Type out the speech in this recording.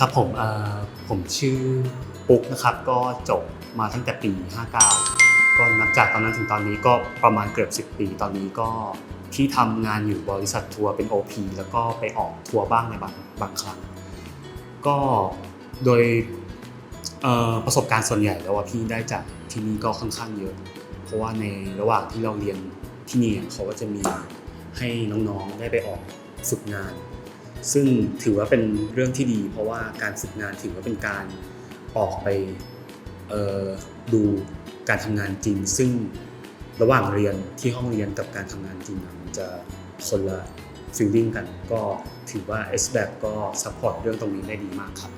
ครับผมผมชื่อปุ๊กนะครับก็จบมาตั้งแต่ปี 59 ก็นับจากตอนนั้นถึงตอนนี้ก็ประมาณเกือบ 10 ปี ตอนนี้ก็ที่ทำงานอยู่บริษัททัวร์เป็น OP แล้วก็ไปออกทัวร์บ้างในบางบางครั้ง ก็โดยประสบการณ์ส่วนใหญ่แล้วว่าพี่ได้จากที่นี่ก็ค่อนข้างเยอะ เพราะว่าในระหว่างที่เราเรียนที่นี่เขาก็จะมีให้น้องๆได้ไปออกฝึกงาน ซึ่งถือว่าเป็นเรื่องที่ดี เพราะว่าการฝึกงานถือว่าเป็นการออกไปดูการทำงานจริง ซึ่งระหว่างเรียนที่ห้องเรียนกับการทำงานจริงมันจะคนละฟีลลิ่งกัน ก็ถือว่า s b a c ก็ซัพพอร์ตเรื่องตรงนี้ได้ดีมากครับ